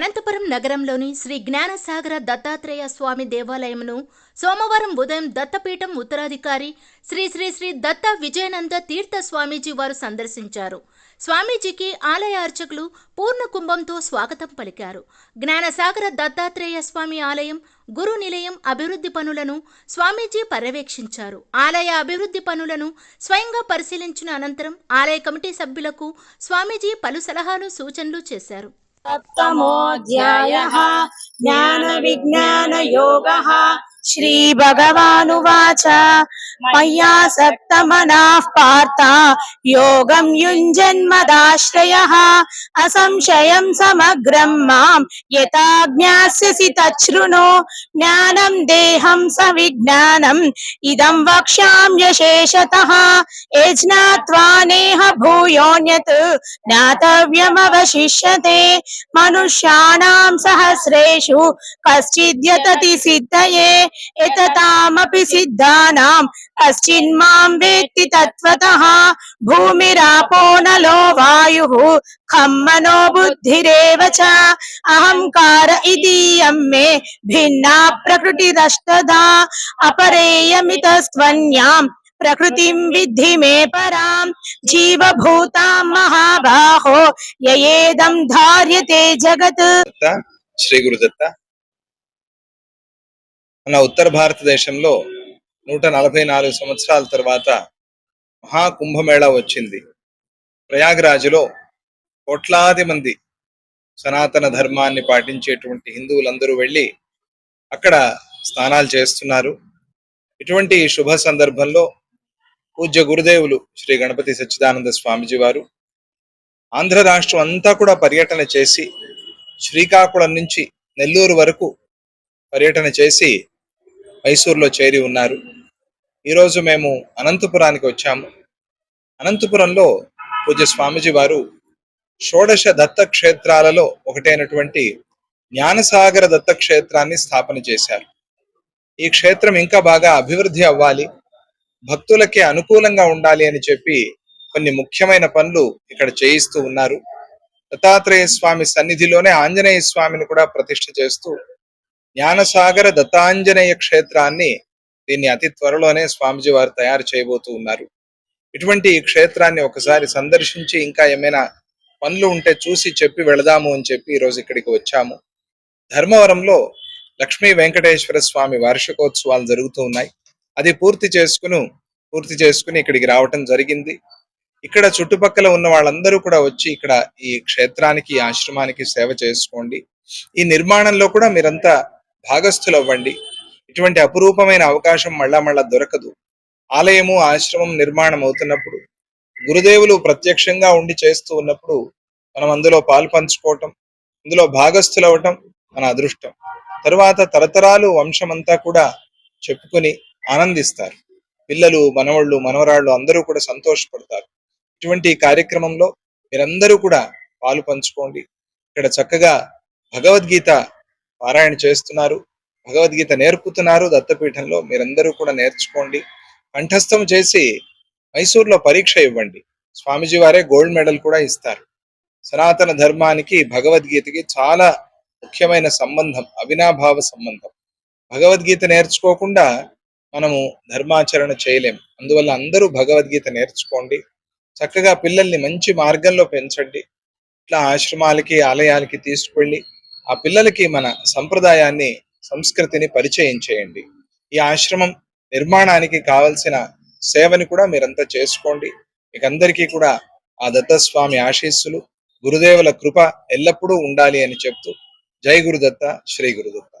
అనంతపురం నగరంలోని శ్రీ జ్ఞానసాగర దత్తాత్రేయ స్వామి దేవాలయమును సోమవారం ఉదయం దత్తపీఠం ఉత్తరాధికారి శ్రీ శ్రీ శ్రీ దత్త విజయానంద తీర్థ స్వామీజీ వారు సందర్శించారు. స్వామీజీకి ఆలయ అర్చకులు పూర్ణ కుంభంతో స్వాగతం పలికారు. జ్ఞానసాగర దత్తాత్రేయ స్వామి ఆలయం గురు నిలయం అభివృద్ధి పనులను స్వామీజీ పర్యవేక్షించారు. ఆలయ అభివృద్ధి పనులను స్వయంగా పరిశీలించిన అనంతరం ఆలయ కమిటీ సభ్యులకు స్వామీజీ పలు సలహాలు సూచనలు చేశారు. सप्तमोऽध्यायः ज्ञानविज्ञानयोगः శ్రీ భగవానువాచ మయ్యా సప్తమనాః పార్థ యోగం యుంజన్మదాశ్రయ అసంశయం సమగ్రం మాం యథా జ్ఞాస్యసి తచ్చుణు జ్ఞానం దేహం స విజ్ఞానం ఇదం వక్ష్యామ్యశేషత ఏ జ్ఞాత్వా నేహ భూయోన్యత్ జ్ఞాతవ్యమవశిష్యతే మనుష్యాణాం సహస్రేషు కశ్చిద్యతతి సిద్ధయే एततामपि सिद्धानाम् वेत्ति भूमिरापो नलो वायु, खं मनो बुद्धिरेव च। अहङ्कार इतीयं मे भिन्ना प्रकृतिरष्टधा। अपरेयमितस्त्वन्याम्, प्रकृति विधि मे परा जीवभूता महाबाहो येदम धार्यते जगत। श्री गुरुदत्ता మన ఉత్తర భారతదేశంలో నూట నలభై నాలుగు సంవత్సరాల తర్వాత మహాకుంభమేళా వచ్చింది. ప్రయాగరాజులో కోట్లాది మంది సనాతన ధర్మాన్ని పాటించేటువంటి హిందువులందరూ వెళ్ళి అక్కడ స్నానాలు చేస్తున్నారు. ఇటువంటి శుభ సందర్భంలో పూజ్య గురుదేవులు శ్రీ గణపతి సచ్చిదానంద స్వామిజీ వారు ఆంధ్ర రాష్ట్రం అంతా కూడా పర్యటన చేసి శ్రీకాకుళం నుంచి నెల్లూరు వరకు పర్యటన చేసి మైసూర్లో చేరి ఉన్నారు. ఈరోజు మేము అనంతపురానికి వచ్చాము. అనంతపురంలో పూజ్య స్వామిజీ వారు షోడశ దత్త క్షేత్రాలలో ఒకటైనటువంటి జ్ఞానసాగర దత్త క్షేత్రాన్ని స్థాపన చేశారు. ఈ క్షేత్రం ఇంకా బాగా అభివృద్ధి అవ్వాలి భక్తులకి అనుకూలంగా ఉండాలి అని చెప్పి కొన్ని ముఖ్యమైన పనులు ఇక్కడ చేయిస్తూ ఉన్నారు. దత్తాత్రేయ స్వామి సన్నిధిలోనే ఆంజనేయ స్వామిని కూడా ప్రతిష్ఠ చేస్తూ జ్ఞానసాగర దత్తాంజనేయ క్షేత్రాన్ని దీన్ని అతి త్వరలోనే స్వామిజీ వారు తయారు చేయబోతూ ఉన్నారు. ఇటువంటి ఈ క్షేత్రాన్ని ఒకసారి సందర్శించి ఇంకా ఏమైనా పనులు ఉంటే చూసి చెప్పి వెళదాము అని చెప్పి ఈరోజు ఇక్కడికి వచ్చాము. ధర్మవరంలో లక్ష్మీ వెంకటేశ్వర స్వామి వార్షికోత్సవాలు జరుగుతూ ఉన్నాయి. అది పూర్తి చేసుకుని పూర్తి చేసుకుని ఇక్కడికి రావటం జరిగింది. ఇక్కడ చుట్టుపక్కల ఉన్న వాళ్ళందరూ కూడా వచ్చి ఇక్కడ ఈ క్షేత్రానికి ఈ ఆశ్రమానికి సేవ చేసుకోండి. ఈ నిర్మాణంలో కూడా మీరంతా భాగస్థులవ్వండి. ఇటువంటి అపురూపమైన అవకాశం మళ్ళా మళ్ళా దొరకదు. ఆలయము ఆశ్రమం నిర్మాణం అవుతున్నప్పుడు గురుదేవులు ప్రత్యక్షంగా ఉండి చేస్తూ ఉన్నప్పుడు మనం అందులో పాలు పంచుకోవటం ఇందులో భాగస్థులవటం మన అదృష్టం. తరువాత తరతరాలు వంశమంతా కూడా చెప్పుకొని ఆనందిస్తారు. పిల్లలు మనవళ్ళు మనవరాళ్ళు అందరూ కూడా సంతోషపడతారు. ఇటువంటి కార్యక్రమంలో మీరందరూ కూడా పాలు పంచుకోండి. ఇక్కడ చక్కగా భగవద్గీత పారాయణ చేస్తున్నారు భగవద్గీత నేర్పుతున్నారు దత్తపీఠంలో మీరందరూ కూడా నేర్చుకోండి. కంఠస్థం చేసి మైసూర్లో పరీక్ష ఇవ్వండి. స్వామిజీ వారే గోల్డ్ మెడల్ కూడా ఇస్తారు. సనాతన ధర్మానికి భగవద్గీతకి చాలా ముఖ్యమైన సంబంధం అవినాభావ సంబంధం. భగవద్గీత నేర్చుకోకుండా మనము ధర్మాచరణ చేయలేం. అందువల్ల అందరూ భగవద్గీత నేర్చుకోండి. చక్కగా పిల్లల్ని మంచి మార్గంలో పెంచండి. ఇట్లా ఆశ్రమాలకి ఆలయాలకి తీసుకువెళ్ళి ఆ పిల్లలకి మన సంప్రదాయాన్ని సంస్కృతిని పరిచయం చేయండి. ఈ ఆశ్రమం నిర్మాణానికి కావలసిన సేవని కూడా మీరంతా చేసుకోండి. మీకు అందరికీ కూడా ఆ దత్తస్వామి ఆశీస్సులు గురుదేవుల కృప ఎల్లప్పుడూ ఉండాలి అని చెప్తూ జై గురుదత్త శ్రీ గురుదత్త.